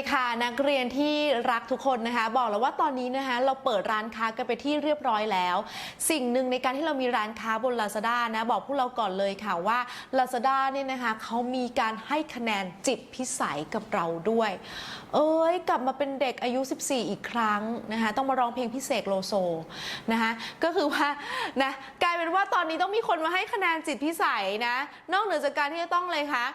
ีค่ะ นักเรียนที่รักทุกคนนะคะ บอกแล้วว่าตอนนี้นะคะ เราเปิดร้านค้ากันไปที่เรียบร้อยแล้ว สิ่งหนึ่งในการที่เรามีร้านค้าบน Lazada นะบอกพวกเราก่อนเลยค่ะว่า Lazada เนี่ยนะคะเขามีการให้คะแนนจิตพิสัยกับเราด้วย เอ้ยกลับมาเป็นเด็กอายุ 14 อีกครั้งนะคะ ต้องมาร้องเพลงพิเศษโลโซนะคะก็คือว่านะกลายเป็นว่าตอนนี้ต้องมีคนมาให้คะแนนจิตพิสัยนะ นอกเหนือจากการที่จะต้องเลยค่ะ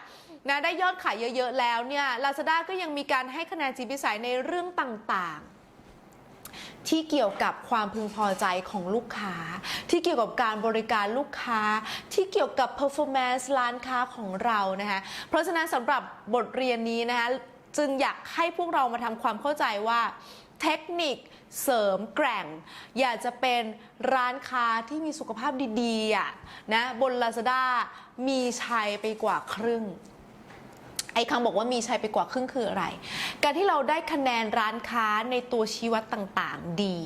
นะได้ยอดขายเยอะๆแล้วเนี่ย Lazada ก็ยังมีการให้คะแนนจิตพิสัยในเรื่องต่างๆ ที่เกี่ยวกับความพึงพอใจของลูกค้า ที่เกี่ยวกับการบริการลูกค้า ที่เกี่ยวกับ performance ร้านค้าของเรานะคะเพราะฉะนั้นสำหรับบทเรียนนี้นะคะจึงอยากให้พวกเรามาทำความเข้าใจว่าเทคนิคเสริมแกร่ง อยากจะเป็นร้านค้าที่มีสุขภาพดีๆอะนะบน Lazada มีชัยไปกว่าครึ่ง ไอ้คำบอกว่ามีชัยไปกว่าครึ่งคืออะไร การที่เราได้คะแนนร้านค้าในตัวชี้วัดต่างๆดี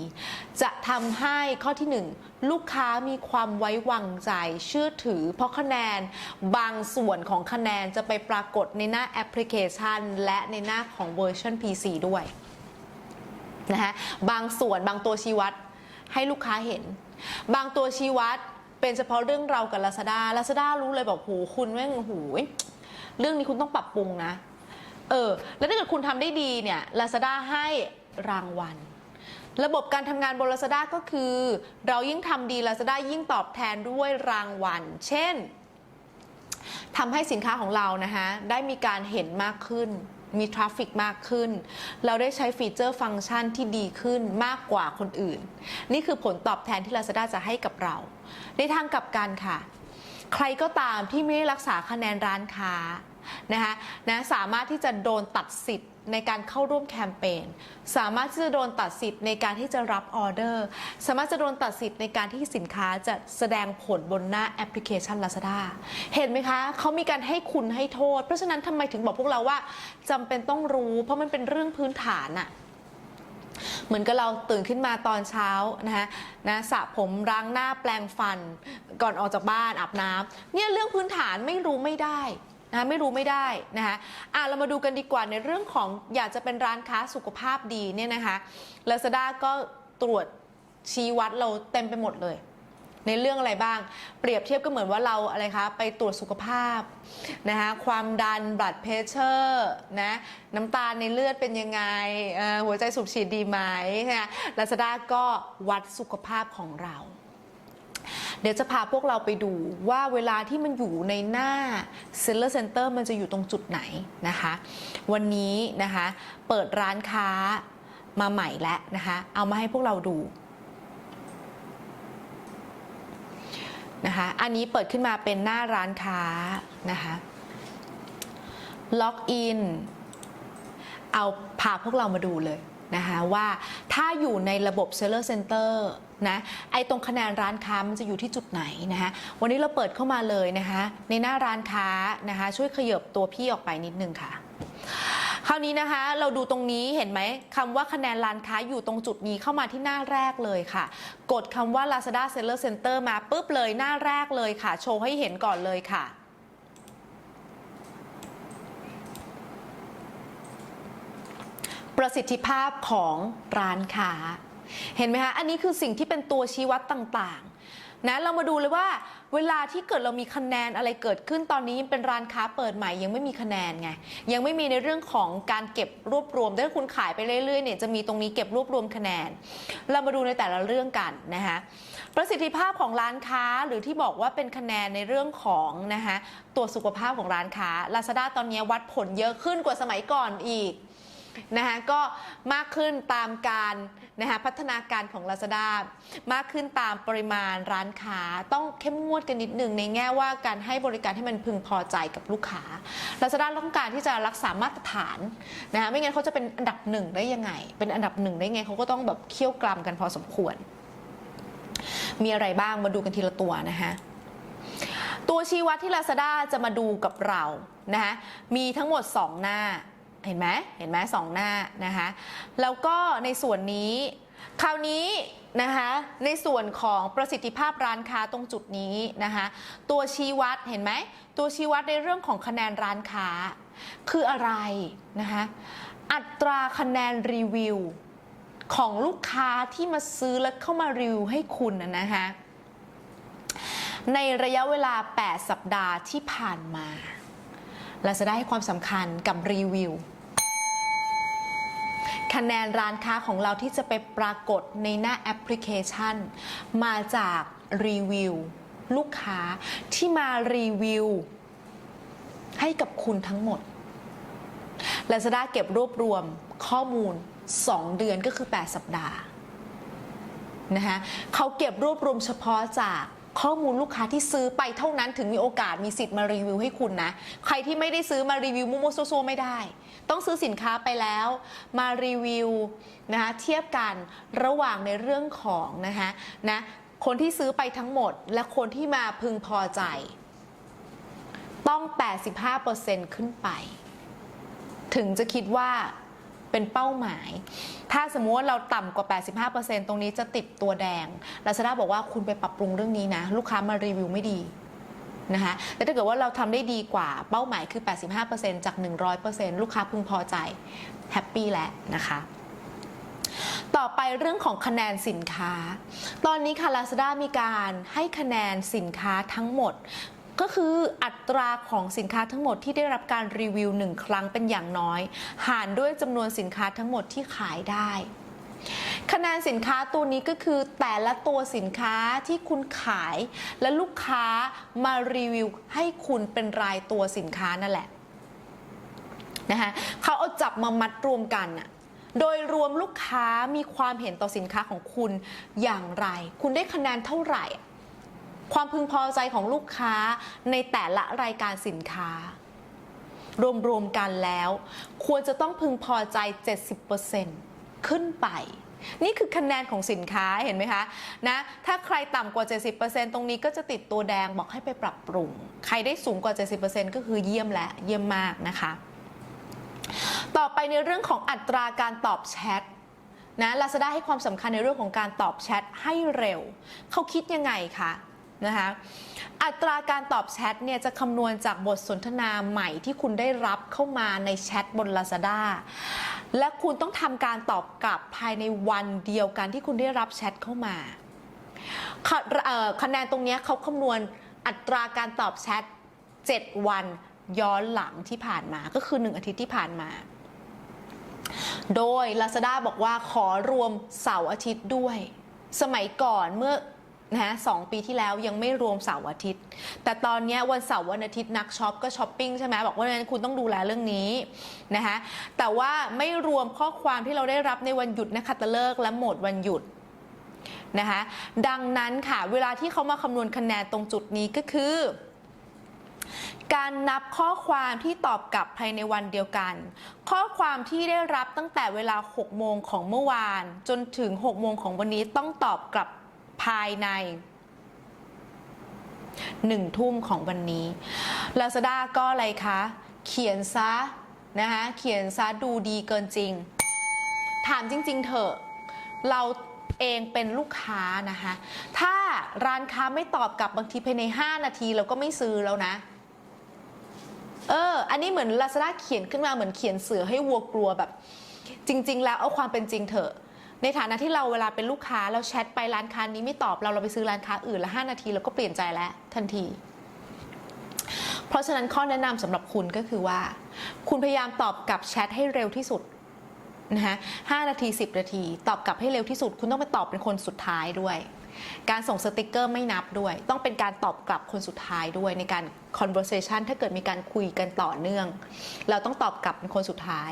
จะทำให้ข้อที่หนึ่งลูกค้ามีความไว้วางใจเชื่อถือ เพราะคะแนนบางส่วนของคะแนนจะไปปรากฏในหน้าแอปพลิเคชัน และในหน้าของเวอร์ชัน PC ด้วยนะคะบางส่วนบางตัวชี้วัดให้ลูกค้าเห็น บางตัวชี้วัดเป็นเฉพาะเรื่องเรากับ Lazada Lazada รู้เลยบอกโหคุณแม่งโหย เรื่องนี้คุณต้องปรับปรุงนะ เออ แล้วถ้าเกิดคุณทำได้ดีเนี่ย Lazada ให้รางวัล ระบบการทำงานบน Lazada ก็คือ เรายิ่งทำดี Lazada ยิ่งตอบแทนด้วยรางวัล เช่นทำให้สินค้าของเรานะคะได้มีการเห็นมากขึ้น มีทราฟฟิกมากขึ้น เราได้ใช้ฟีเจอร์ฟังก์ชันที่ดีขึ้นมากกว่าคนอื่น นี่คือผลตอบแทนที่ Lazada จะให้กับเรา ในทางกลับกันค่ะ ใครก็ตามที่ไม่ได้รักษาคะแนนร้านค้า นะคะนะสามารถที่จะโดนตัดสิทธิ์ในการเข้าร่วมแคมเปญสามารถที่จะโดนตัดสิทธิ์ในการที่จะรับออเดอร์ สามารถจะโดนตัดสิทธิ์ในการที่สินค้าจะแสดงผลบนหน้าแอปพลิเคชัน Lazada เห็นไหมคะเขามีการให้คุณให้โทษ เพราะฉะนั้นทำไมถึงบอกพวกเราว่าจำเป็นต้องรู้ เพราะมันเป็นเรื่องพื้นฐานอะเหมือนกับเราตื่นขึ้นมาตอนเช้านะคะนะสระผมล้างหน้าแปลงฟัน ก่อนออกจากบ้านอาบน้ำเนี่ยเรื่องพื้นฐานไม่รู้ไม่ได้ นะคะไม่รู้ไม่ได้นะคะอะเรามาดูกันดีกว่าในเรื่องของอยากจะเป็นร้านค้าสุขภาพดีเนี่ยนะคะ Lazada ก็ตรวจชี้วัดเราเต็มไปหมดเลย ในเรื่องอะไรบ้าง เปรียบเทียบก็เหมือนว่าเราอะไรคะไปตรวจสุขภาพนะคะความดันบลัดเพชเชอร์นะน้ำตาลในเลือดเป็นยังไงหัวใจสูบฉีดดีไหมนะลาซาด้าก็วัดสุขภาพของเรา เดี๋ยวจะพาพวกเราไปดูว่าเวลาที่มันอยู่ในหน้า Seller Center มันจะอยู่ตรงจุดไหนนะคะ วันนี้นะคะเปิดร้านค้ามาใหม่แล้วนะคะ เอามาให้พวกเราดูนะคะ อันนี้เปิดขึ้นมาเป็นหน้าร้านค้านะคะล็อกอินเอาพาพวกเรามาดูเลยนะคะว่าถ้าอยู่ในระบบ Seller Center นะไอตรงคะแนนร้านค้ามันจะอยู่ที่จุดไหนนะคะวันนี้เราเปิดเข้ามาเลยนะคะ ในหน้าร้านค้านะคะ ช่วยขยับตัวพี่ออกไปนิดนึงค่ะคราวนี้นะคะเราดูตรงนี้เห็นไหมคำว่าคะแนนร้านค้าอยู่ตรงจุดนี้เข้ามาที่หน้าแรกเลยค่ะ กดคำว่า Lazada Seller Center มาปุ๊บเลยหน้าแรกเลยค่ะ โชว์ให้เห็นก่อนเลยค่ะประสิทธิภาพของร้านค้า เห็นไหมคะอันนี้คือสิ่งที่เป็นตัวชี้วัดต่างๆนะเรามาดูเลยว่าเวลาที่เกิดเรามีคะแนนอะไรเกิดขึ้นตอนนี้เป็นร้านค้าเปิดใหม่ยังไม่มีคะแนนไงยังไม่มีในเรื่องของการเก็บรวบรวมถ้าคุณขายไปเรื่อยๆเนี่ยจะมีตรงนี้เก็บรวบรวมคะแนน เรามาดูในแต่ละเรื่องกันนะคะประสิทธิภาพของร้านค้าหรือที่บอกว่าเป็นคะแนนในเรื่องของนะคะตัวสุขภาพของร้านค้า Lazada ตอนนี้วัดผลเยอะขึ้นกว่าสมัยก่อนอีกนะคะก็มากขึ้นตามการ นะคะพัฒนาการของ Lazada มากขึ้นตามปริมาณร้านค้า ต้องเข้มงวดกันนิดหนึ่งในแง่ว่าการให้บริการให้มันพึงพอใจกับลูกค้า Lazada ต้องการที่จะรักษามาตรฐานนะคะไม่งั้นเขาจะเป็นอันดับหนึ่งได้ยังไง เป็นอันดับหนึ่งได้ไงเขาก็ต้องแบบเคี่ยวกรามกันพอสมควร มีอะไรบ้างมาดูกันทีละตัวนะคะตัวชี้วัดที่ Lazada จะมาดูกับเรานะคะมีทั้งหมด 2 หน้า เห็นไหมเห็นไหมสองหน้านะคะแล้วก็ในส่วนนี้คราวนี้นะคะในส่วนของประสิทธิภาพร้านค้าตรงจุดนี้นะคะตัวชี้วัดเห็นไหมตัวชี้วัดในเรื่องของคะแนนร้านค้า คืออะไรนะคะอัตราคะแนนรีวิวของลูกค้าที่มาซื้อและเข้ามารีวิวให้คุณนะนะฮะในระยะเวลา 8 สัปดาห์ที่ผ่านมา เราจะได้ให้ความสำคัญกับรีวิวคะแนนร้านค้าของเราที่จะไปปรากฏในหน้าแอปพลิเคชัน มาจากรีวิวลูกค้าที่มารีวิวให้กับคุณทั้งหมด Lazada เก็บรวบรวมข้อมูล 2 เดือนก็คือ 8 สัปดาห์นะคะเขาเก็บรวบรวมเฉพาะจาก ข้อมูลลูกค้าที่ซื้อไปเท่านั้นถึงมีโอกาสมีสิทธิ์มารีวิวให้คุณนะ ใครที่ไม่ได้ซื้อมารีวิวมั่วๆซั่วๆไม่ได้ ต้องซื้อสินค้าไปแล้วมารีวิวนะคะเทียบกันระหว่างในเรื่องของนะคะนะคนที่ซื้อไปทั้งหมด และคนที่มาพึงพอใจ ต้อง 85%ขึ้นไป ถึงจะคิดว่า เป็นเป้าหมาย ถ้าสมมติว่าเราต่ำกว่า 85%ตรงนี้จะติดตัวแดง Lazada บอกว่าคุณไปปรับปรุงเรื่องนี้นะ ลูกค้ามารีวิวไม่ดีนะคะแต่ถ้าเกิดว่าเราทำได้ดีกว่าเป้าหมายคือ 85%จาก 100%ลูกค้าพึงพอใจแฮปปี้แล้วนะคะต่อไปเรื่องของคะแนนสินค้า ตอนนี้ค่ะ Lazada มีการให้คะแนนสินค้าทั้งหมด ก็คืออัตราของสินค้าทั้งหมดที่ได้รับการรีวิวหนึ่งครั้งเป็นอย่างน้อย หารด้วยจำนวนสินค้าทั้งหมดที่ขายได้คะแนนสินค้าตัวนี้ก็คือแต่ละตัวสินค้าที่คุณขาย และลูกค้ามารีวิวให้คุณเป็นรายตัวสินค้านั่นแหละนะคะเขาเอาจับมามัดรวมกันอะโดยรวมลูกค้ามีความเห็นต่อสินค้าของคุณอย่างไร คุณได้คะแนนเท่าไหร่ ความพึงพอใจของลูกค้าในแต่ละรายการสินค้า รวมๆกันแล้ว ควรจะต้องพึงพอใจ 70%ขึ้นไป นี่คือคะแนนของสินค้าเห็นไหมคะนะถ้าใครต่ำกว่า 70%ตรงนี้ก็จะติดตัวแดงบอกให้ไปปรับปรุง ใครได้สูงกว่า 70%ก็คือเยี่ยมและเยี่ยมมากนะคะ ต่อไปในเรื่องของอัตราการตอบแชทนะ Lazada ให้ความสำคัญในเรื่องของการตอบแชทให้เร็ว เขาคิดยังไงคะ นะคะอัตราการตอบแชทเนี่ยจะคำนวณจากบทสนทนาใหม่ที่คุณได้รับเข้ามาในแชทบน Lazada และคุณต้องทำการตอบกลับภายในวันเดียวกันที่คุณได้รับแชทเข้ามาคะแนนตรงนี้เขาคำนวณอัตราการตอบแชท 7 วันย้อนหลังที่ผ่านมาก็คือ 1 อาทิตย์ที่ผ่านมา โดย Lazada บอกว่าขอรวมเสาร์อาทิตย์ด้วย สมัยก่อนเมื่อ นะฮะสองปีที่แล้วยังไม่รวมเสาร์อาทิตย์ แต่ตอนนี้วันเสาร์วันอาทิตย์นักช็อปก็ช้อปปิ้งใช่ไหมบอกว่านั้นคุณต้องดูแลเรื่องนี้นะคะแต่ว่าไม่รวมข้อความที่เราได้รับในวันหยุดนะคะตะเลิกษ์และโหมดวันหยุดนะคะดังนั้นค่ะเวลาที่เขามาคำนวณคะแนนตรงจุดนี้ก็คือ การนับข้อความที่ตอบกลับภายในวันเดียวกัน ข้อความที่ได้รับตั้งแต่เวลา 6 โมงของเมื่อวาน จนถึง 6 โมงของวันนี้ต้องตอบกลับ ภายใน1ทุ่มของวันนี้ Lazada ก็อะไรคะ เขียนซะนะคะเขียนซะดูดีเกินจริง ถามจริง ๆ เถอะ เราเองเป็นลูกค้านะคะ ถ้าร้านค้าไม่ตอบกลับบางทีภายใน 5 นาทีเราก็ไม่ซื้อแล้วนะ เออ อันนี้เหมือน Lazada เขียนขึ้นมาเหมือนเขียนเสือให้วัวกลัวแบบ จริง ๆ แล้วเอาความเป็นจริงเถอะ ในฐานะที่เราเวลาเป็นลูกค้าเราแชทไปร้านค้านี้ไม่ตอบเราเราไปซื้อร้านค้าอื่นละ5นาทีเราก็เปลี่ยนใจแล้วทันที เพราะฉะนั้นข้อแนะนำสำหรับคุณก็คือว่า คุณพยายามตอบกลับแชทให้เร็วที่สุดนะคะ5นาที 10 นาที ตอบกลับให้เร็วที่สุด คุณต้องไปตอบเป็นคนสุดท้ายด้วย การส่งสติกเกอร์ไม่นับด้วย ต้องเป็นการตอบกลับคนสุดท้ายด้วยในการ conversation ถ้าเกิดมีการคุยกันต่อเนื่อง เราต้องตอบกลับเป็นคนสุดท้าย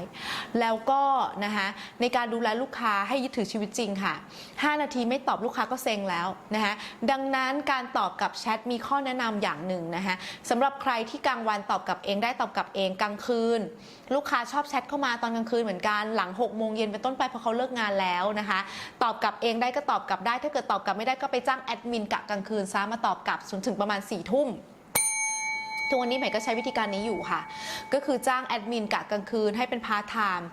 แล้วก็นะคะในการดูแลลูกค้าให้ยึดถือชีวิตจริงค่ะ 5 นาทีไม่ตอบลูกค้าก็เซ็งแล้วนะคะดังนั้นการตอบกับแชทมีข้อแนะนำอย่างหนึ่งนะคะสำหรับใครที่กลางวันตอบกลับเองได้ตอบกลับเองกลางคืน ลูกค้าชอบแชทเข้ามาตอนกลางคืนเหมือนกันหลัง6โมงเย็นเป็นต้นไปพราะเขาเลิกงานแล้วนะคะตอบกลับเองได้ก็ตอบกลับได้ ถ้าเกิดตอบกลับไม่ได้ก็ไปจ้างแอดมินกะกลางคืนซะมาตอบกลับจนถึงประมาณ4ี่ทุ่ม ทุกวันนี้ใหม่ก็ใช้วิธีการนี้อยู่ค่ะ ก็คือจ้างแอดมินกะกลางคืนให้เป็นพาร์ทไทม์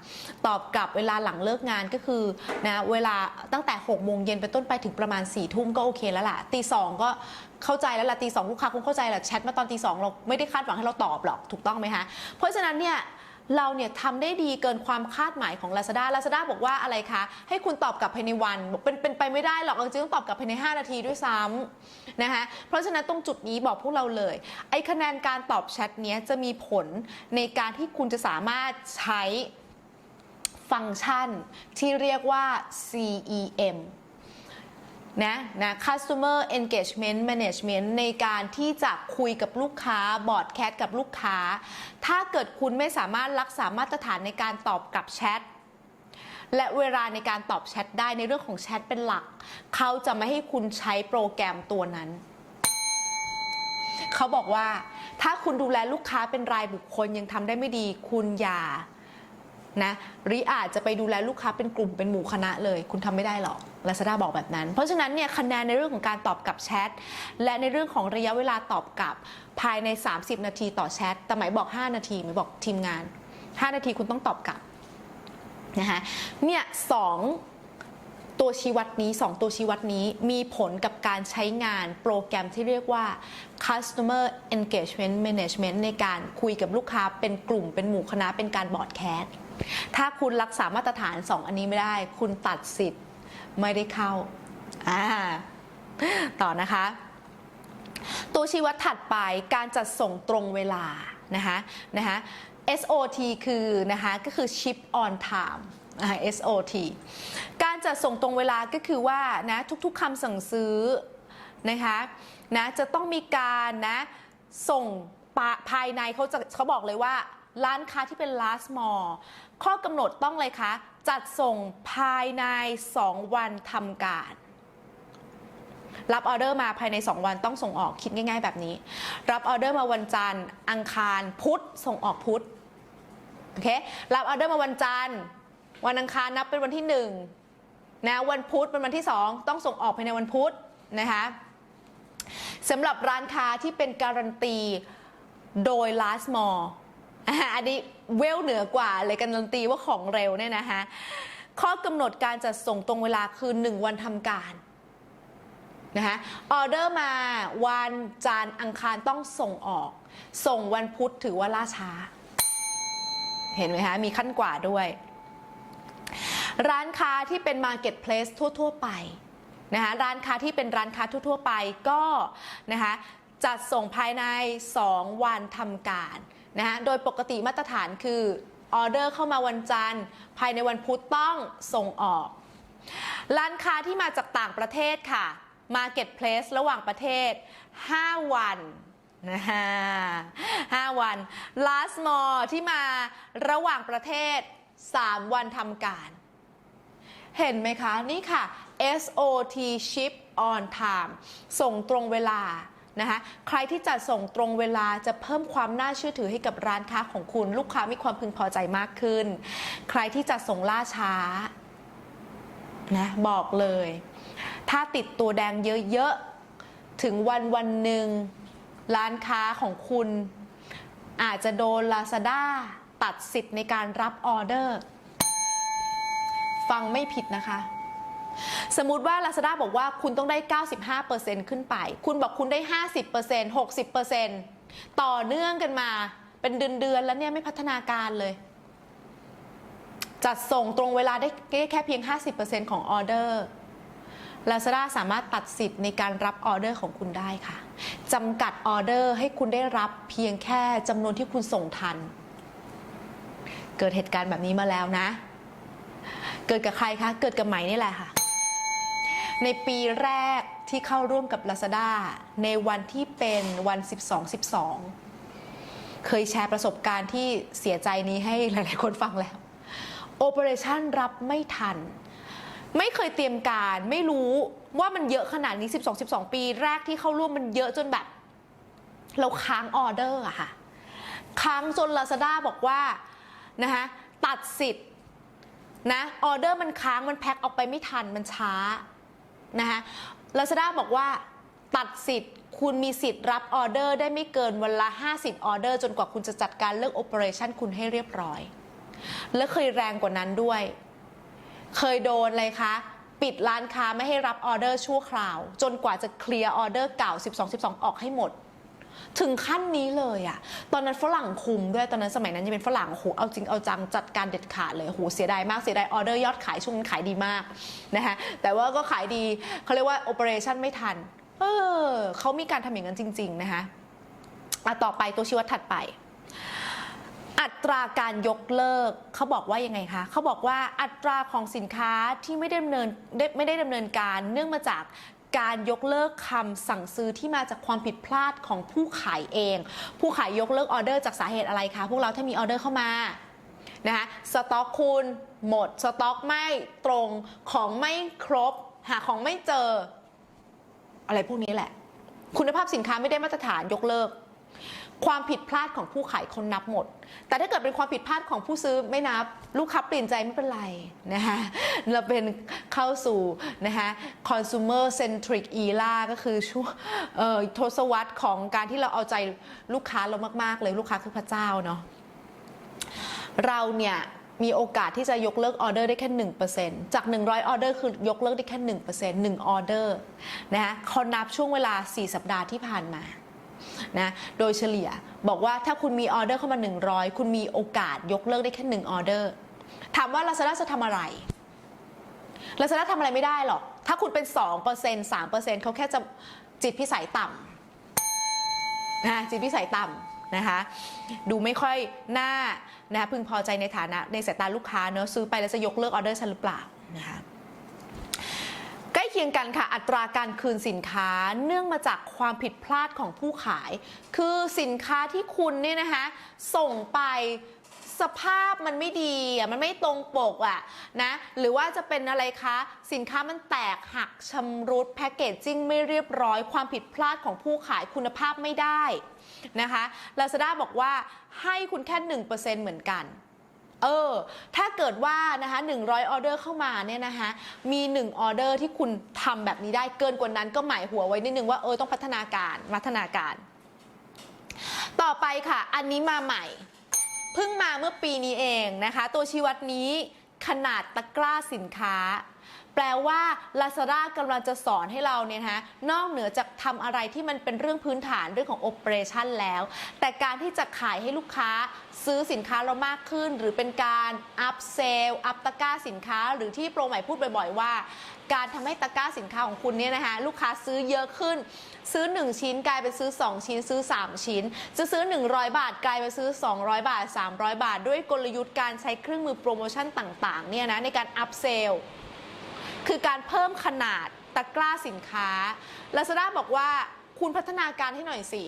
ตอบกลับเวลาหลังเลิกงานก็คือนะเวลาตั้งแต่6โมงเย็นเป็นต้นไปถึงประมาณ4ี่ทุ่มก็โอเคแล้วล่ะตีสองก็เข้าใจแล้วล่ะตีสองลูกค้าคงเข้าใจแหละแชทมาตอนตีสองเราไม่ได้คาดหวังให้เราตอบหรอกถูกต้องไหมคะเพราะฉะนั้นเนี่ย เราเนี่ยทำได้ดีเกินความคาดหมายของ Lazada Lazada บอกว่าอะไรคะ ให้คุณตอบกลับภายในวันบอกเป็นเป็นไปไม่ได้หรอกจริงต้องตอบกลับภายใน 5 นาทีด้วยซ้ำนะคะเพราะฉะนั้นตรงจุดนี้บอกพวกเราเลย ไอ้คะแนนการตอบแชทเนี้ยจะมีผลในการที่คุณจะสามารถใช้ฟังก์ชันที่เรียกว่า CEM นะนะ customer engagement management ในการที่จะคุยกับลูกค้าบอร์ดแคสกับลูกค้า ถ้าเกิดคุณไม่สามารถรักษามาตรฐานในการตอบกลับแชทและเวลาในการตอบแชทได้ในเรื่องของแชทเป็นหลัก เขาจะไม่ให้คุณใช้โปรแกรมตัวนั้น เขาบอกว่า ถ้าคุณดูแลลูกค้าเป็นรายบุคคลยังทำได้ไม่ดี คุณอย่านะหรืออาจจะไปดูแลลูกค้าเป็นกลุ่มเป็นหมู่คณะเลย คุณทำไม่ได้หรอก Lazada บอกแบบนั้น เพราะฉะนั้นเนี่ยคะแนนในเรื่องของการตอบกลับแชทและในเรื่องของระยะเวลาตอบกลับภายใน 30 นาทีต่อแชทแต่หมายบอก 5 นาทีหมายบอกทีมงาน 5 นาทีคุณต้องตอบกลับนะคะเนี่ยสองตัวชี้วัดนี้ 2 ตัวชี้วัดนี้มีผลกับการใช้งานโปรแกรมที่เรียกว่า customer engagement management ในการคุยกับลูกค้าเป็นกลุ่มเป็นหมู่คณะเป็นการบอร์ดแคสถ้าคุณรักษามาตรฐาน 2 อันนี้ไม่ได้ คุณตัดสิทธิ์ ไม่ได้เข้าอ่าต่อนะคะ ตัวชี้วัดถัดไปการจัดส่งตรงเวลานะคะนะคะ SOT คือนะคะก็คือ ship on time SOT การจัดส่งตรงเวลาก็คือว่านะทุกๆคำสั่งซื้อนะคะนะจะต้องมีการนะส่งภายในเขาจะเขาบอกเลยว่าร้านค้าที่เป็น last mall ข้อกำหนดต้องเลยคะ จัดส่งภายใน 2 วันทำการ รับออเดอร์มาภายใน 2 วันต้องส่งออกคิดง่าย ๆ แบบนี้ รับออเดอร์มาวันจันทร์อังคารพุธส่งออกพุธโอเครับออเดอร์มาวันจันทร์วันอังคารนับเป็นวันที่1นะวันพุธเป็นวันที่ 2 ต้องส่งออกภายในวันพุธนะคะสำหรับร้านค้าที่เป็นการันตีโดย last mall อันนี้เวลเหนือกว่าเลยการันตีว่าของเร็วเนี่ยนะคะข้อกำหนดการจัดส่งตรงเวลาคือ 1 วันทำการนะคะออเดอร์มาวันจันทร์อังคารต้องส่งออก ส่งวันพุธถือว่าล่าช้า เห็นไหมคะ มีขั้นกว่าด้วย ร้านค้าที่เป็น Marketplace ทั่ว ๆ ไปนะคะร้านค้าที่เป็นร้านค้าทั่ว ๆ ไปก็นะคะจัดส่งภายใน 2 วันทำการ นะคะโดยปกติมาตรฐานคือออเดอร์เข้ามาวันจันทร์ ภายในวันพุธต้องส่งออก ร้านค้าที่มาจากต่างประเทศค่ะ Marketplace ระหว่างประเทศ 5 วันนะฮะ5วัน Last Mall ที่มาระหว่างประเทศ 3 วันทำการ เห็นไหมคะ นี่ค่ะ SOT Ship on Time ส่งตรงเวลา นะคะใครที่จะส่งตรงเวลาจะเพิ่มความน่าเชื่อถือให้กับร้านค้าของคุณ ลูกค้ามีความพึงพอใจมากขึ้น ใครที่จะส่งล่าช้านะบอกเลย ถ้าติดตัวแดงเยอะๆ ถึงวันวันหนึ่งร้านค้าของคุณ อาจจะโดน Lazada ตัดสิทธิ์ในการรับออเดอร์ ฟังไม่ผิดนะคะ สมมติว่า Lazada บอกว่าคุณต้องได้ 95%ขึ้นไป คุณบอกคุณได้ 50% 60%ต่อเนื่องกันมาเป็นเดือนๆแล้วเนี่ยไม่พัฒนาการเลย จัดส่งตรงเวลาได้แค่เพียง 50%ของออเดอร์ Lazada สามารถตัดสิทธิ์ในการรับออเดอร์ของคุณได้ค่ะจำกัดออเดอร์ให้คุณได้รับเพียงแค่จำนวนที่คุณส่งทัน เกิดเหตุการณ์แบบนี้มาแล้วนะ เกิดกับใครคะ เกิดกับไหมนี่แหละค่ะ ในปีแรกที่เข้าร่วมกับ Lazada ในวันที่เป็นวัน 12-12 เคยแชร์ประสบการณ์ที่เสียใจนี้ให้หลาย ๆ คนฟังแล้วโอเปอเรชันรับไม่ทัน ไม่เคยเตรียมการไม่รู้ว่ามันเยอะขนาดนี้ 12 12 ปีแรกที่เข้าร่วมมันเยอะจนแบบ เราค้างออเดอร์อะค่ะ ค้างจน Lazada บอกว่านะคะตัดสิทธิ์นะออเดอร์มันค้างมันแพ็คออกไปไม่ทันมันช้า นะคะลาซาด้าบอกว่าตัดสิทธิ์คุณมีสิทธิ์รับออเดอร์ได้ไม่เกินวันละ 50 ออเดอร์ จนกว่าคุณจะจัดการเรื่องโอเปอเรชันคุณให้เรียบร้อย และเคยแรงกว่านั้นด้วย เคยโดนเลยคะปิดร้านค้าไม่ให้รับออเดอร์ชั่วคราว จนกว่าจะเคลียร์ออเดอร์เก่า 12 12 ออกให้หมด ถึงขั้นนี้เลยอะตอนนั้นฝรั่งคุมด้วยตอนนั้นสมัยนั้นยังเป็นฝรั่งโอ้โหเอาจริงเอาจังจัดการเด็ดขาดเลยโอ้โหเสียดายมากเสียดายออเดอร์ยอดขายช่วงนั้นขายดีมากนะคะแต่ว่าก็ขายดีเขาเรียกว่าโอเปอเรชั่นไม่ทัน เออเขามีการทำอย่างนั้นจริง ๆ นะคะอะต่อไปตัวชี้วัดถัดไปอัตราการยกเลิกเขาบอกว่ายังไงคะเขาบอกว่าอัตราของสินค้าที่ไม่ได้ดำเนินไไม่ได้ดำเนินการ เนื่องมาจาก การยกเลิกคำสั่งซื้อที่มาจากความผิดพลาดของผู้ขายเอง ผู้ขายยกเลิกออเดอร์จากสาเหตุอะไรคะพวกเราถ้ามีออเดอร์เข้ามานะคะสต็อกคุณหมดสต็อกไม่ตรงของไม่ครบ หาของไม่เจอ อะไรพวกนี้แหละ คุณภาพสินค้าไม่ได้มาตรฐานยกเลิก ความผิดพลาดของผู้ขายคนนับหมด แต่ถ้าเกิดเป็นความผิดพลาดของผู้ซื้อไม่นับ ลูกค้าเปลี่ยนใจไม่เป็นไรนะคะเราเป็นเข้าสู่นะคะ consumer centric era ก็คือช่วงเออทศวรรษของการที่เราเอาใจลูกค้าเรามากๆเลยลูกค้าคือพระเจ้าเนาะเราเนี่ยมีโอกาสที่จะยกเลิกออเดอร์ได้แค่ 1%จาก 100 ออเดอร์คือยกเลิกได้แค่ 1% 1ออเดอร์นะคะเขานับช่วงเวลา 4 สัปดาห์ที่ผ่านมา นะโดยเฉลี่ยบอกว่าถ้าคุณมีออเดอร์เข้ามา 100 คุณมีโอกาสยกเลิกได้แค่1ออเดอร์ถามว่า Lazada จะทำอะไร Lazada ทำอะไรไม่ได้หรอก ถ้าคุณเป็น 2% 3%เขาแค่จะจิตพิสัยต่ำนะจิตพิสัยต่ำนะคะดูไม่ค่อยน่านะะพึงพอใจในฐานะในสายตาลูกค้าเนอะซื้อไปแล้วจะยกเลิกออเดอร์ฉันหรือเปล่านะคะ เคียงกันค่ะอัตราการคืนสินค้าเนื่องมาจากความผิดพลาดของผู้ขาย คือสินค้าที่คุณเนี่ยนะคะส่งไปสภาพมันไม่ดีอะมันไม่ตรงปกอะนะหรือว่าจะเป็นอะไรคะ สินค้ามันแตกหักชำรุดแพคเกจจิ้งไม่เรียบร้อย ความผิดพลาดของผู้ขายคุณภาพไม่ได้นะคะ Lazada บอกว่าให้คุณแค่ 1%เหมือนกัน เออ ถ้าเกิดว่านะคะ100ออเดอร์เข้ามาเนี่ยนะคะมี1ออเดอร์ที่คุณทำแบบนี้ได้เกินกว่านั้นก็หมายหัวไว้นิดนึงว่าเออต้องพัฒนาการพัฒนาการ ต่อไปค่ะ อันนี้มาใหม่เพิ่งมาเมื่อปีนี้เองนะคะ ตัวชี้วัดนี้ขนาดตะกร้าสินค้า แปลว่า Lazada กำลังจะสอนให้เราเนี่ยนะนอกเหนือจากทำอะไรที่มันเป็นเรื่องพื้นฐานเรื่องของ operation แล้ว แต่การที่จะขายให้ลูกค้าซื้อสินค้าเรามากขึ้น หรือเป็นการ up sale up ตะก้าสินค้า หรือที่โปรใหม่พูดบ่อย ๆ ว่า การทำให้ตะก้าสินค้าของคุณเนี่ยนะคะลูกค้าซื้อเยอะขึ้น ซื้อ 1 ชิ้นกลายเป็นซื้อ 2 ชิ้นซื้อ 3 ชิ้น จะซื้อ 100 บาทกลายเป็นซื้อ 200 บาท 300 บาท ด้วยกลยุทธ์การใช้เครื่องมือโปรโมชั่นต่างๆเนี่ยนะในการ up sale คือการเพิ่มขนาดตะกร้าสินค้า Lazada บอกว่าคุณพัฒนาการให้หน่อยสิ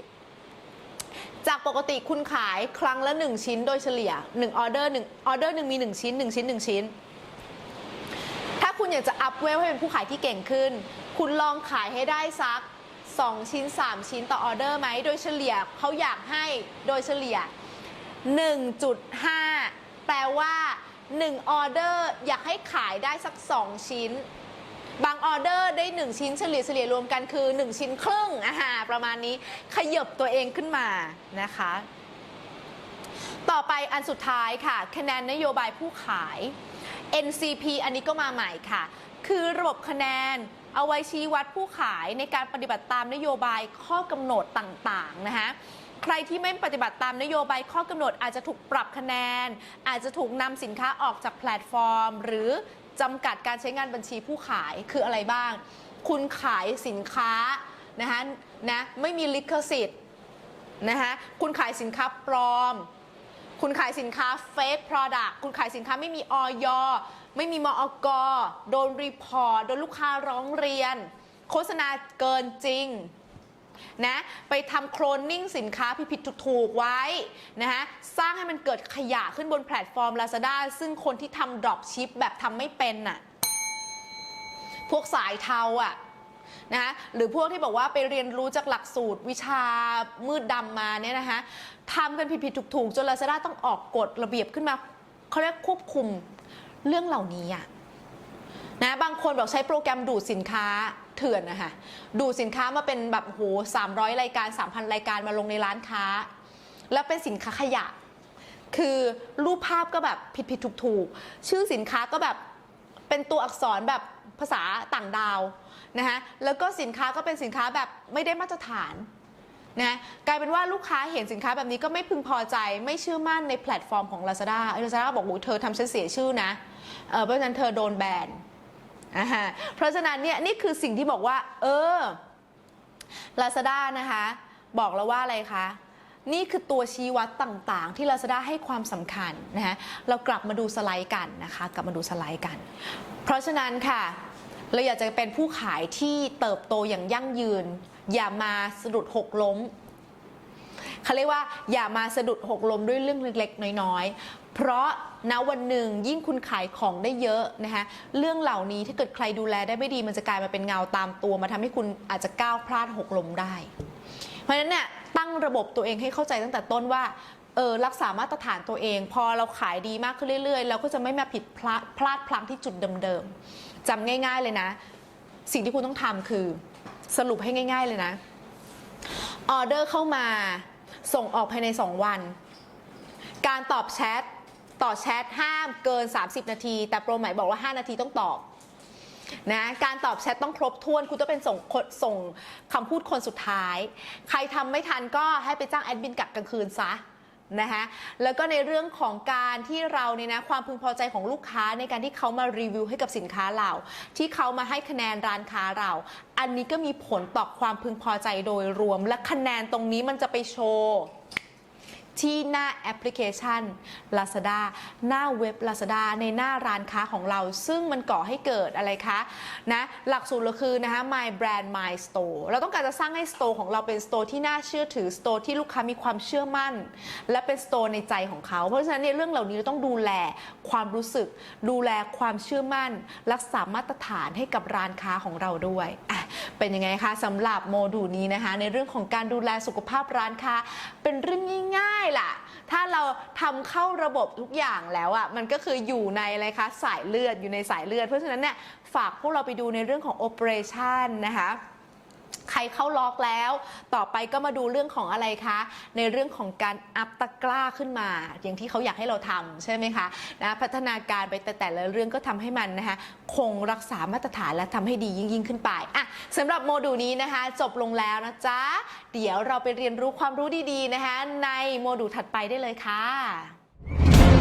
จากปกติคุณขายครั้งละ 1 ชิ้นโดยเฉลี่ย1ออเดอร์1ออเดอร์หนึ่งมี 1 ชิ้น 1 ชิ้น 1 ชิ้น ถ้าคุณอยากจะอัพเวลให้เป็นผู้ขายที่เก่งขึ้น คุณลองขายให้ได้สัก 2 ชิ้น 3 ชิ้นต่อออเดอร์ไหม โดยเฉลี่ยเขาอยากให้โดยเฉลี่ย 1.5 แปลว่า 1ออเดอร์อยากให้ขายได้สัก 2 ชิ้น บางออเดอร์ได้ 1 ชิ้นเฉลี่ยเฉลี่ยรวมกันคือ 1 ชิ้นครึ่งอาหาประมาณนี้ขยบตัวเองขึ้นมานะคะ ต่อไปอันสุดท้ายค่ะ คะแนนนโยบายผู้ขาย NCP อันนี้ก็มาใหม่ค่ะ คือระบบคะแนนเอาไว้ชี้วัดผู้ขายในการปฏิบัติตามนโยบายข้อกำหนดต่างๆนะคะ ใครที่ไม่ปฏิบัติตามนโยบายข้อกำหนดอาจจะถูกปรับคะแนน อาจจะถูกนำสินค้าออกจากแพลตฟอร์ม หรือจำกัดการใช้งานบัญชีผู้ขายคืออะไรบ้าง คุณขายสินค้านะคะนะไม่มีลิขสิทธิ์นะคะคุณขายสินค้าปลอม คุณขายสินค้า fake product คุณขายสินค้าไม่มีออยไม่มีมอกโดนรีพอร์ตโดนลูกค้าร้องเรียน โฆษณาเกินจริง นะไปทำโคลนนิ่งสินค้าผิดๆถูกๆไว้นะคะสร้างให้มันเกิดขยะขึ้นบนแพลตฟอร์ม Lazada ซึ่งคนที่ทำดรอปชิปแบบทำไม่เป็นน่ะพวกสายเทาอะนะคะหรือพวกที่บอกว่าไปเรียนรู้จากหลักสูตรวิชามืดดำมาเนี่ยนะคะทำกันผิดๆถูกๆ จน Lazada ต้องออกกฎระเบียบขึ้นมาเขาเรียกควบคุมเรื่องเหล่านี้อะนะบางคนบอกใช้โปรแกรมดูดสินค้า เถื่อนนะคะดูสินค้ามาเป็นแบบโห300รายการ3,000รายการมาลงในร้านค้า แล้วเป็นสินค้าขยะ คือรูปภาพก็แบบผิดผิดถูกถูกชื่อสินค้าก็แบบเป็นตัวอักษรแบบภาษาต่างดาวนะคะแล้วก็สินค้าก็เป็นสินค้าแบบไม่ได้มาตรฐานนะกลายเป็นว่าลูกค้าเห็นสินค้าแบบนี้ก็ไม่พึงพอใจไม่เชื่อมั่นในแพลตฟอร์มของ Lazada Lazada บอกโอ้ยเธอทำฉันเสียชื่อนะ เออเพราะฉะนั้นเธอโดนแบน เพราะฉะนั้นเนี่ยนี่คือสิ่งที่บอกว่า เออ Lazada นะคะ บอกแล้วว่าอะไรคะนี่คือตัวชี้วัดต่างๆ ที่ Lazada ให้ความสำคัญนะคะเรากลับมาดูสไลด์กันนะคะ กลับมาดูสไลด์กัน เพราะฉะนั้นค่ะ เราอยากจะเป็นผู้ขายที่เติบโตอย่างยั่งยืน อย่ามาสะดุดหกล้ม เขาเรียกว่าอย่ามาสะดุดหกล้มด้วยเรื่องเล็กๆ น้อยๆ เพราะณวันหนึ่งยิ่งคุณขายของได้เยอะนะคะเรื่องเหล่านี้ถ้าเกิดใครดูแลได้ไม่ดีมันจะกลายมาเป็นเงาตามตัว มาทำให้คุณอาจจะก้าวพลาดหกล้มได้ เพราะฉะนั้นเนี่ยตั้งระบบตัวเองให้เข้าใจตั้งแต่ต้นว่าเออรักษามาตรฐานตัวเอง พอเราขายดีมากขึ้นเรื่อยๆ เราก็จะไม่มาผิดพลาดพลาดพลั้งที่จุดเดิมๆจำง่าย ๆเลยนะ สิ่งที่คุณต้องทำคือสรุปให้ง่าย ๆเลยนะ ออเดอร์เข้ามา ส่งออกภายใน 2 วัน การตอบแชทต่อแชทห้ามเกิน 30 นาที แต่โปรใหม่บอกว่า 5 นาทีต้องตอบนะการตอบแชทต้องครบถ้วน คุณต้องเป็นส่งส่งคำพูดคนสุดท้าย ใครทำไม่ทันก็ให้ไปจ้างแอดมินกักกลางคืนซะ นะคะแล้วก็ในเรื่องของการที่เราเนี่ยนะความพึงพอใจของลูกค้าในการที่เขามารีวิวให้กับสินค้าเรา ที่เขามาให้คะแนนร้านค้าเรา อันนี้ก็มีผลต่อความพึงพอใจโดยรวม และคะแนนตรงนี้มันจะไปโชว์ ที่หน้าแอปพลิเคชัน Lazada หน้าเว็บ Lazada ในหน้าร้านค้าของเรา ซึ่งมันก่อให้เกิดอะไรคะนะหลักสูตรเราคือนะคะ My Brand My Store เราต้องการจะสร้างให้ Store ของเราเป็น Store ที่น่าเชื่อถือ Store ที่ลูกค้ามีความเชื่อมั่น และเป็น Store ในใจของเขา เพราะฉะนั้นในเรื่องเหล่านี้เราต้องดูแลความรู้สึก ดูแลความเชื่อมั่น รักษามาตรฐานให้กับร้านค้าของเราด้วยเป็นยังไงคะสำหรับโมดูลนี้นะคะ ในเรื่องของการดูแลสุขภาพร้านค้า เป็นเรื่องง่ายล่ะ ถ้าเราทำเข้าระบบทุกอย่างแล้วอะมันก็คืออยู่ในอะไรคะสายเลือดอยู่ในสายเลือด เพราะฉะนั้นเนี่ยฝากพวกเราไปดูในเรื่องของโอเปอเรชันนะคะ ใครเข้าล็อกแล้ว ต่อไปก็มาดูเรื่องของอะไรคะ ในเรื่องของการอัพตะกร้าขึ้นมา อย่างที่เขาอยากให้เราทำใช่ไหมคะนะพัฒนาการไปแต่แต่ละเรื่องก็ทำให้มันนะคะคงรักษามาตรฐานและทำให้ดียิ่งยิ่งขึ้นไปอะสำหรับโมดูลนี้นะคะ จบลงแล้วนะจ๊ะ เดี๋ยวเราไปเรียนรู้ความรู้ดีๆนะคะในโมดูลถัดไปได้เลยค่ะ